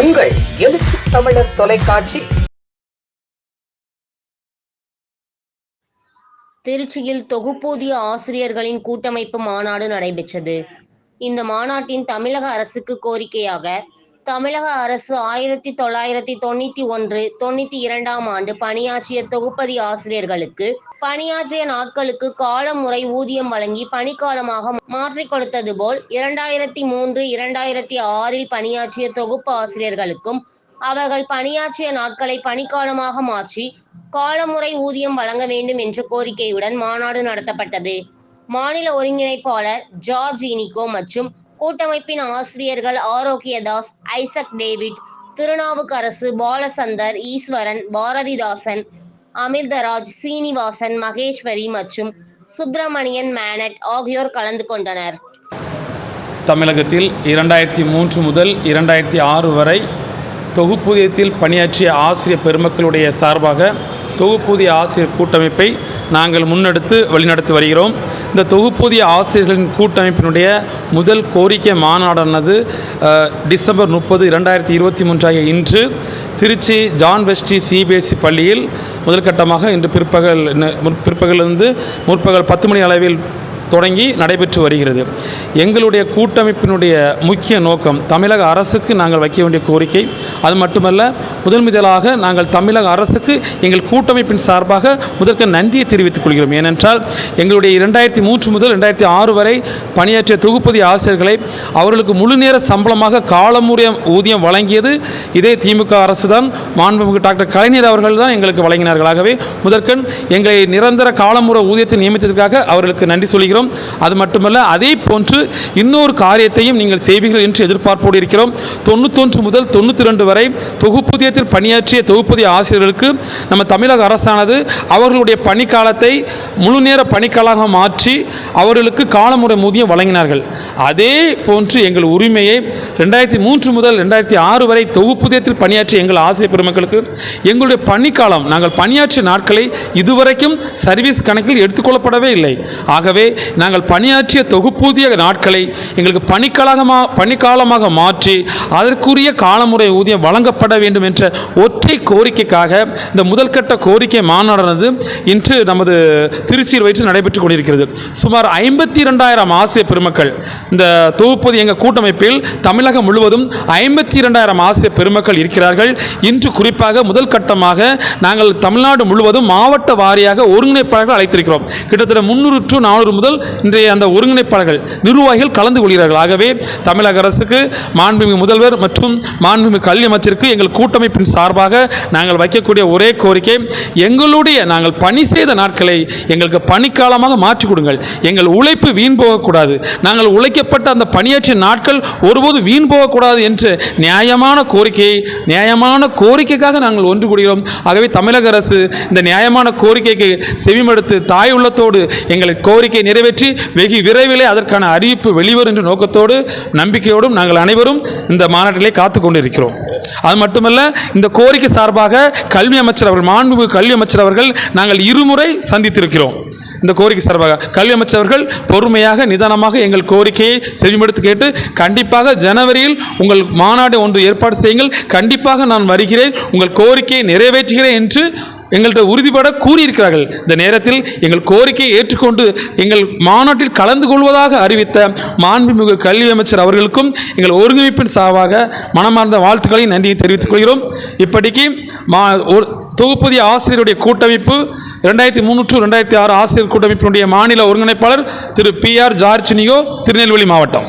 உங்கள் எழுச்சி தமிழர் தொலைக்காட்சி. திருச்சியில் தொகுப்பூதிய ஆசிரியர்களின் கூட்டமைப்பு மாநாடு நடைபெற்றது. இந்த மாநாட்டின் தமிழக அரசுக்கு கோரிக்கையாக தமிழக அரசு ஆயிரத்தி தொள்ளாயிரத்தி தொண்ணூத்தி ஒன்று தொண்ணூத்தி இரண்டாம் ஆண்டு பணியாற்றிய தொகுப்பதி ஆசிரியர்களுக்கு பணியாற்றிய நாட்களுக்கு காலமுறை ஊதியம் வழங்கி பணிக்காலமாக மாற்றிக் கொடுத்தது போல் இரண்டாயிரத்தி மூன்று இரண்டாயிரத்தி ஆறில் பணியாற்றிய தொகுப்பு ஆசிரியர்களுக்கும் அவர்கள் பணியாற்றிய நாட்களை பணிக்காலமாக மாற்றி காலமுறை ஊதியம் வழங்க வேண்டும் என்ற கோரிக்கையுடன் மாநாடு நடத்தப்பட்டது. மாநில ஒருங்கிணைப்பாளர் ஜார்ஜ் இனிகோ மற்றும் கூட்டமைப்பின் ஆசிரியர்கள் ஆரோக்கியதாஸ் ஐசக் டேவிட் திருநாவுக்கரசு பாலசந்தர் ஈஸ்வரன் பாரதிதாசன் அமிர்தராஜ் சீனிவாசன் மகேஸ்வரி மற்றும் சுப்பிரமணியன் மேனட் ஆகியோர் கலந்து கொண்டனர். தமிழகத்தில் இரண்டாயிரத்தி மூன்று முதல் இரண்டாயிரத்தி ஆறு வரை தொகுப்பூதியத்தில் பணியாற்றிய ஆசிரியர் பெருமக்களுடைய சார்பாக தொகுப்பூதிய ஆசிரியர் கூட்டமைப்பை நாங்கள் முன்னெடுத்து வழிநடத்தி வருகிறோம். இந்த தொகுப்பூதிய ஆசிரியர்களின் கூட்டமைப்பினுடைய முதல் கோரிக்கை மாநாடானது டிசம்பர் முப்பது இரண்டாயிரத்தி இருபத்தி மூன்றாகிய இன்று திருச்சி ஜான் வெஸ்டி சிபிஎஸ்சி பள்ளியில் முதல்கட்டமாக இன்று பிற்பகல் பிற்பகலிருந்து முற்பகல் பத்து மணி அளவில் தொடங்கி நடைபெற்று வருகிறது. எங்களுடைய கூட்டமைப்பினுடைய முக்கிய நோக்கம் தமிழக அரசுக்கு நாங்கள் வைக்க வேண்டிய கோரிக்கை. அது மட்டுமல்ல முதன் முதலாக நாங்கள் தமிழக அரசுக்கு எங்கள் கூட்டமைப்பின் சார்பாக முதற்க நன்றியை தெரிவித்துக் கொள்கிறோம். ஏனென்றால் எங்களுடைய இரண்டாயிரத்தி மூன்று முதல் ரெண்டாயிரத்தி ஆறு வரை பணியாற்றிய தொகுப்பதி ஆசிரியர்களை அவர்களுக்கு முழு நேர சம்பளமாக காலமுறை ஊதியம் வழங்கியது. இதே திமுக அரசு தான் மாண்புமிகு டாக்டர் கலைஞர் அவர்கள் தான் எங்களுக்கு வழங்கினார்களாகவே முதற்கண் எங்களை நிரந்தர காலமுறை ஊதியத்தை நியமித்ததற்காக அவர்களுக்கு நன்றி சொல்கிறோம் அது மட்டுமல்ல அதே போன்று இன்னொரு காரியத்தையும் நீங்கள் செய்வீர்கள் என்று எதிர்பார்ப்போடு இருக்கிறோம். தொண்ணூத்தொன்று முதல் தொண்ணூற்றி ரெண்டு வரை தொகுப்புதியத்தில் பணியாற்றிய தொகுப்புதிய ஆசிரியர்களுக்கு நம்ம தமிழக அரசானது அவர்களுடைய பணிக்காலத்தை முழு நேர பணிக்காலாக மாற்றி அவர்களுக்கு காலமுறை ஊதியம் வழங்கினார்கள். அதே போன்று எங்கள் உரிமையை ரெண்டாயிரத்தி மூன்று முதல் ரெண்டாயிரத்தி ஆறு வரை தொகுப்புதியத்தில் பணியாற்றிய எங்கள் ஆசிரியர் பெருமக்களுக்கு எங்களுடைய பணிக்காலம் நாங்கள் பணியாற்றிய நாட்களை இதுவரைக்கும் சர்வீஸ் கணக்கில் எடுத்துக்கொள்ளப்படவே இல்லை. ஆகவே நாங்கள் பணியாற்றிய தொகுப்பூதிய நாட்களை எங்களுக்கு பணிக்காலமாக பணிக்காலமாக மாற்றி அதற்குரிய காலமுறை ஊதியம் வழங்கப்பட வேண்டும் என்ற ஒற்றை கோரிக்கைக்காக இந்த முதல்கட்ட கோரிக்கை மாநாடானது இன்று நமது திருச்சியில் வைத்து நடைபெற்றுக் கொண்டிருக்கிறது. சுமார் ஐம்பத்தி இரண்டாயிரம் ஆசிய பெருமக்கள் இந்த தொகுப்பது எங்கள் கூட்டமைப்பில் தமிழகம் முழுவதும் ஐம்பத்தி இரண்டாயிரம் ஆசிய பெருமக்கள் இருக்கிறார்கள். இன்று குறிப்பாக முதல் கட்டமாக நாங்கள் தமிழ்நாடு முழுவதும் மாவட்ட வாரியாக ஒருங்கிணைப்பாளர்கள் அழைத்திருக்கிறோம். கிட்டத்தட்ட முன்னூறு டு நானூறு முதல் இன்றைய அந்த ஒருங்கிணைப்பாளர்கள் நிர்வாகிகள் கலந்து கொள்கிறார்கள். ஆகவே தமிழக அரசுக்கு மாண்புமிகு முதல்வர் மற்றும் மாண்புமிகு கல்வி அமைச்சருக்கு எங்கள் கூட்டமைப்பின் சார்பாக நாங்கள் வைக்கக்கூடிய ஒரே கோரிக்கை எங்களுடைய நாங்கள் பணி செய்த நாட்களை எங்களுக்கு பணிக்காலமாக மாற்றி கொடுங்கள். எங்கள் உழைப்பு வீண் போகக்கூடாது. நாங்கள் உழைக்கப்பட்ட அந்த பணியாற்றிய நாட்கள் ஒருபோது வீண் போகக்கூடாது என்று நியாயமான கோரிக்கையை நியாயமான கோரிக்கைக்காக நாங்கள் ஒன்று கூடுகிறோம் ஆகவே தமிழக அரசு இந்த நியாயமான கோரிக்கைக்கு செவிமடுத்து தாய் உள்ளத்தோடு எங்களை கோரிக்கை நிறைவேற்றி வெகு விரைவிலே அதற்கான அறிவிப்பு வெளிவரும் என்ற நோக்கத்தோடு நம்பிக்கையோடும் நாங்கள் அனைவரும் இந்த மாநாட்டிலே காத்து கொண்டிருக்கிறோம். அது மட்டுமல்ல இந்த கோரிக்கை சார்பாக கல்வி அமைச்சர் அவர்கள் மாண்புமிகு கல்வி அமைச்சர் அவர்கள் நாங்கள் இருமுறை சந்தித்திருக்கிறோம். இந்த கோரிக்கை சார்பாக கல்வி அமைச்சர்கள் பொறுமையாக நிதானமாக எங்கள் கோரிக்கையை செவிமடுத்து கேட்டு கண்டிப்பாக ஜனவரியில் உங்கள் மாநாடு ஒன்று ஏற்பாடு செய்யுங்கள். கண்டிப்பாக நான் வருகிறேன். உங்கள் கோரிக்கையை நிறைவேற்றுகிறேன் என்று எங்கள்கிட்ட உறுதிபட கூறியிருக்கிறார்கள். இந்த நேரத்தில் எங்கள் கோரிக்கையை ஏற்றுக்கொண்டு எங்கள் மாநாட்டில் கலந்து கொள்வதாக அறிவித்த மாண்புமிகு கல்வி அமைச்சர் அவர்களுக்கும் எங்கள் ஒருங்கிணைப்பின் சார்பாக மனமார்ந்த வாழ்த்துக்களை நன்றியை தெரிவித்துக் கொள்கிறோம். இப்படிக்கு மா ஒரு தொகுப்பதிய ஆசிரியருடைய கூட்டமைப்பு ரெண்டாயிரத்தி முன்னூற்று ரெண்டாயிரத்தி ஆறு ஆசிரியர் கூட்டமைப்பினுடைய மாநில ஒருங்கிணைப்பாளர் Thiru P R Georginio Tirunelveli மாவட்டம்.